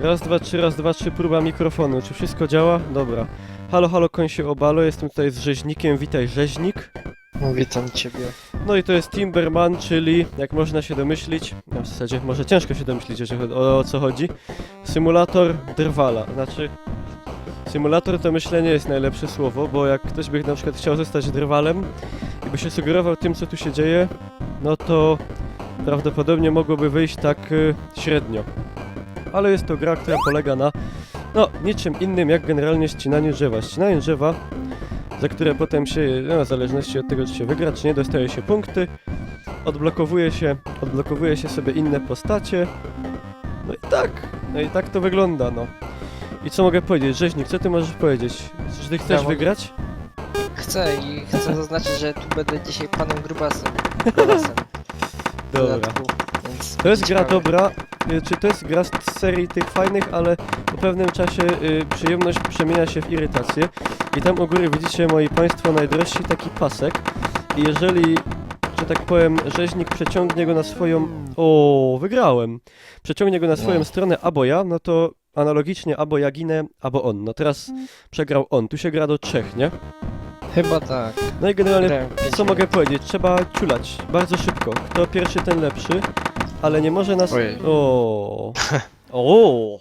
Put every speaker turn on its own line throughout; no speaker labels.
Raz, dwa, trzy, raz, dwa, trzy, próba mikrofonu. Czy wszystko działa? Dobra. Halo, halo, koń się obalo, jestem tutaj z rzeźnikiem, witaj rzeźnik.
No, witam ciebie.
No i to jest Timberman, czyli, jak można się domyślić, no w zasadzie może ciężko się domyślić, jeżeli chodzi- o, o co chodzi, symulator drwala. Znaczy, symulator to myślenie jest najlepsze słowo, bo jak ktoś by na przykład chciał zostać drwalem i by się sugerował tym, co tu się dzieje, no to prawdopodobnie mogłoby wyjść tak y, średnio. Ale jest to gra, która polega na, no, niczym innym jak generalnie ścinaniu drzewa. Ścinanie drzewa za które potem się, no, w zależności od tego, czy się wygra, czy nie, dostaje się punkty, odblokowuje się, odblokowuje się sobie inne postacie, no i tak, no i tak to wygląda, no. I co mogę powiedzieć? Rzeźnik, co ty możesz powiedzieć? Czy ty chcesz wygrać?
Chcę i chcę zaznaczyć, że tu będę dzisiaj panem Grubasem. Grubasem. w
Dobra.
dodatku, więc
To jest gra
ciekawe.
dobra, czy to jest gra z serii tych fajnych, ale po pewnym czasie y, przyjemność przemienia się w irytację. I tam u góry widzicie, moi państwo, najdroższy taki pasek. I jeżeli, że tak powiem, rzeźnik przeciągnie go na swoją... O, wygrałem! Przeciągnie go na swoją
No.
stronę albo ja, no to analogicznie albo ja ginę, albo on. No teraz przegrał on. Tu się gra do trzech, nie?
Chyba tak.
No i generalnie co mogę powiedzieć? Trzeba ciulać bardzo szybko. Kto pierwszy, ten lepszy. Ale nie może nas.
Ojej.
O. O.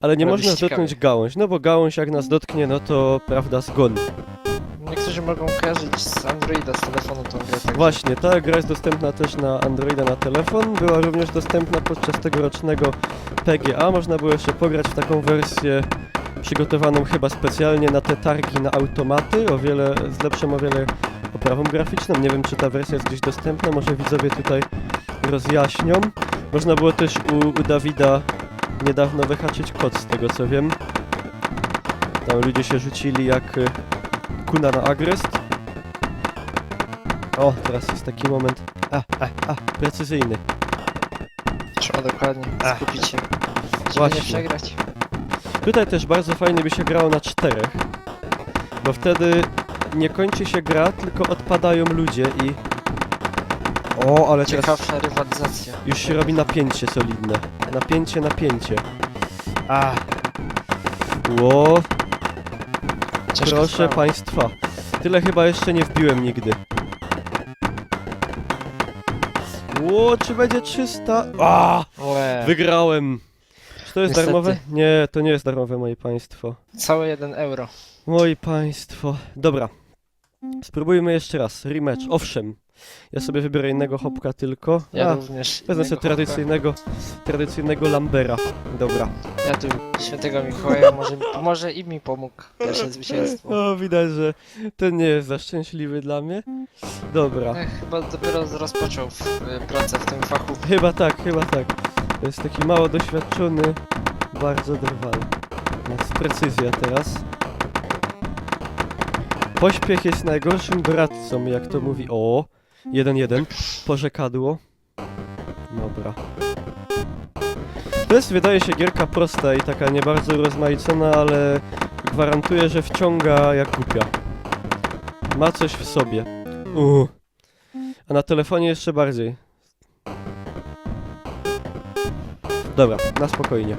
Ale nie
Robi
można
ciekawie.
dotknąć gałąź, no bo gałąź jak nas dotknie, no to prawda zgon.
Niektórzy mogą kojarzyć z Androida, z telefonu tą grę. Tak
Właśnie, ta gra jest dostępna też na Androida na telefon. Była również dostępna podczas tegorocznego PGA. Można było jeszcze pograć w taką wersję przygotowaną chyba specjalnie na te targi na automaty, o wiele z lepszą o wiele oprawą graficzną. Nie wiem, czy ta wersja jest gdzieś dostępna, może widzowie tutaj rozjaśnią. Można było też u, u Dawida niedawno wyhaczyć kod, z tego co wiem. Tam ludzie się rzucili jak y, kuna na agrest. O, teraz jest taki moment. A, a, a, precyzyjny.
Trzeba dokładnie skupić się. Żeby
Właśnie.
nie przegrać.
Tutaj też bardzo fajnie by się grało na czterech, bo wtedy nie kończy się gra, tylko odpadają ludzie i... O, ale teraz
Ciekawsza rywalizacja.
już się robi napięcie solidne. Napięcie, napięcie. A. Ło,
Ciężka
proszę
sprawa.
państwa. Tyle chyba jeszcze nie wbiłem nigdy. Ło, czy będzie 300? A!
Łe.
Wygrałem! Czy to jest
Niestety.
darmowe? Nie, to nie jest darmowe, moi państwo.
Całe 1 euro.
Moi państwo. Dobra. Spróbujmy jeszcze raz. Rematch. Owszem. Ja sobie wybiorę innego hopka tylko.
Ja
A,
również.
wezmę
innego
sobie tradycyjnego, tradycyjnego Lambera. Dobra.
Ja tu świętego Mikołaja może, może i mi pomógł pierwsze zwycięstwo.
O, widać, że ten nie jest za szczęśliwy dla mnie. Dobra.
Ja chyba dopiero rozpoczął w, y, pracę w tym fachu.
Chyba tak, chyba tak. To jest taki mało doświadczony, bardzo drwal. Jest precyzja teraz. Pośpiech jest najgorszym doradcą, jak to mówi. O, 1-1. Porzekadło. Dobra. To jest, wydaje się, gierka prosta i taka nie bardzo urozmaicona, ale gwarantuję, że wciąga jak głupia. Ma coś w sobie. Uuu. A na telefonie jeszcze bardziej. Dobra, na spokojnie.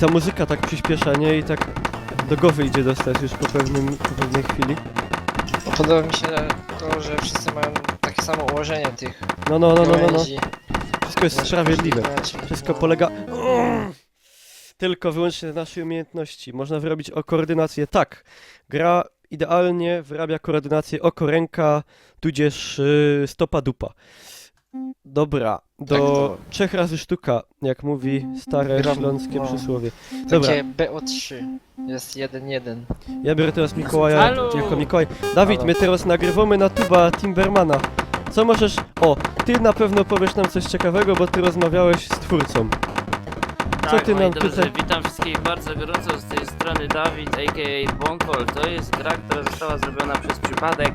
Ta muzyka tak przyspiesza, nie? I tak do głowy idzie dostać już po, pewnym, po pewnej chwili.
Podoba mi się to, że wszyscy mają takie samo ułożenie tych
No, no, no, no, no, no.
gałęzi.
Wszystko jest sprawiedliwe.
inaczej,
Wszystko
no.
polega tylko wyłącznie na naszej umiejętności. Można wyrobić o koordynację. Tak, gra idealnie wyrabia koordynację oko, ręka, tudzież yy, stopa dupa. Dobra, do
Tak
trzech razy sztuka, jak mówi stare
Gram-
śląskie
no.
przysłowie. Dobra,
Takie BO3 jest 1-1.
ja biorę teraz Mikołaja
Halo!
jako Mikołaj. Dawid,
Halo.
my teraz nagrywamy na tuba Timbermana. Co możesz... O, ty na pewno powiesz nam coś ciekawego, bo ty rozmawiałeś z twórcą. Co
Tak,
ty
moi
nam
drodzy,
tutaj...
witam wszystkich bardzo gorąco z tej strony Dawid, a.k.a. Bonkol. To jest gra, która została zrobiona przez przypadek,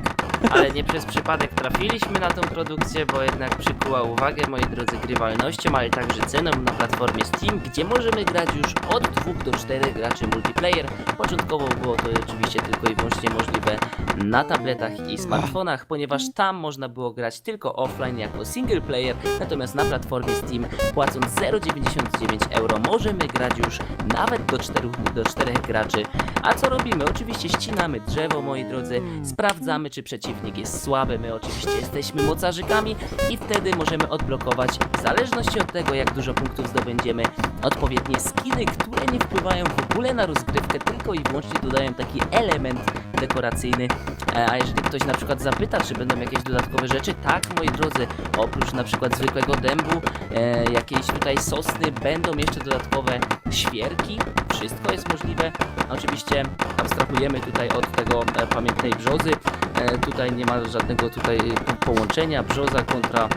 ale nie przez przypadek trafiliśmy na tą produkcję, bo jednak przykuła uwagę, moi drodzy, grywalnością, ale także ceną na platformie Steam, gdzie możemy grać już od 2 do 4 graczy multiplayer. Początkowo było to oczywiście tylko i wyłącznie możliwe na tabletach i smartfonach, ponieważ tam można było grać tylko offline jako single player, natomiast na platformie Steam płacąc 0,99 euro możemy grać już nawet do 4, do 4 graczy. A co robimy? Oczywiście ścinamy drzewo, moi drodzy, sprawdzamy czy przeciwnik jest słaby, my oczywiście jesteśmy mocarzykami i wtedy możemy odblokować, w zależności od tego jak dużo punktów zdobędziemy, odpowiednie skiny, które nie wpływają w ogóle na rozgrywkę, tylko i wyłącznie dodają taki element dekoracyjny. A jeżeli ktoś na przykład zapyta, czy będą jakieś dodatkowe rzeczy, tak moi drodzy, oprócz na przykład zwykłego dębu, e, jakiejś tutaj sosny, będą jeszcze dodatkowe świerki, wszystko jest możliwe. Oczywiście abstrahujemy tutaj od tego e, pamiętnej brzozy, e, tutaj nie ma żadnego tutaj po- połączenia, brzoza kontra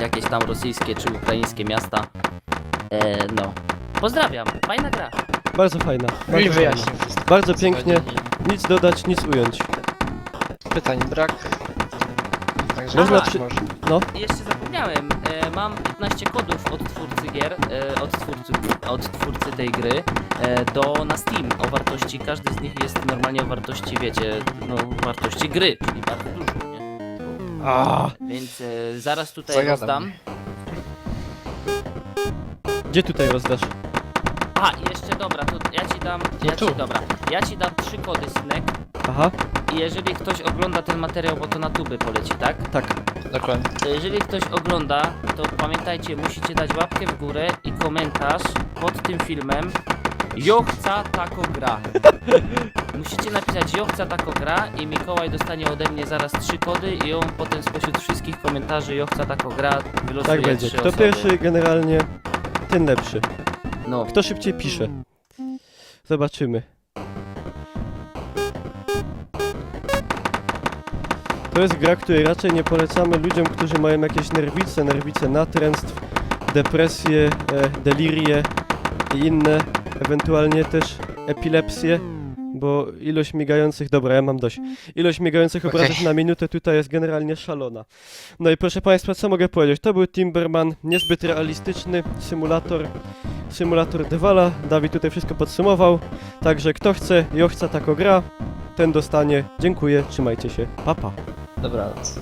jakieś tam rosyjskie czy ukraińskie miasta. E, no, pozdrawiam, fajna gra.
Bardzo fajna.
I
Bardzo, fajna.
wyjaśnił wszystko.
bardzo pięknie. Nic dodać, nic ująć.
Pytań brak. Także
Można
można
przy-
może.
No,
Jeszcze zapomniałem, e, mam 15 kodów od twórcy gier, e, od, twórcy, od twórcy tej gry e, do na Steam o wartości, każdy z nich jest normalnie o wartości, wiecie, no wartości gry, czyli bardzo dużo, nie?
a,
Więc e, zaraz tutaj
Zagadam.
rozdam.
gdzie tutaj rozdasz?
A, i jeszcze dobra, to ja ci dam, ja ci,
tu.
dobra, ja ci dam trzy kody, synek,
Aha,
jeżeli ktoś ogląda ten materiał, bo to na tuby poleci, tak?
tak.
Dokładnie.
To jeżeli ktoś ogląda, to pamiętajcie, musicie dać łapkę w górę i komentarz pod tym filmem Jochca tako gra. Musicie napisać Jochca tako gra i Mikołaj dostanie ode mnie zaraz trzy kody i on potem spośród wszystkich komentarzy Jochca tako gra wylosuje
Tak będzie.
trzy
Kto
osoby.
pierwszy generalnie, ten lepszy.
No,
Kto szybciej pisze? Zobaczymy. To jest gra, której raczej nie polecamy ludziom, którzy mają jakieś nerwice, nerwice natręstw, depresje, e, delirie i inne, ewentualnie też epilepsję, bo ilość migających, dobra, ja mam dość, ilość migających
Okej.
obrazów na minutę tutaj jest generalnie szalona. No i proszę Państwa, co mogę powiedzieć? To był Timberman, niezbyt realistyczny symulator, symulator Dewala. Dawid tutaj wszystko podsumował. Także kto chce, jo chce tako gra, ten dostanie. Dziękuję, trzymajcie się, papa. Pa.
Dobranoc.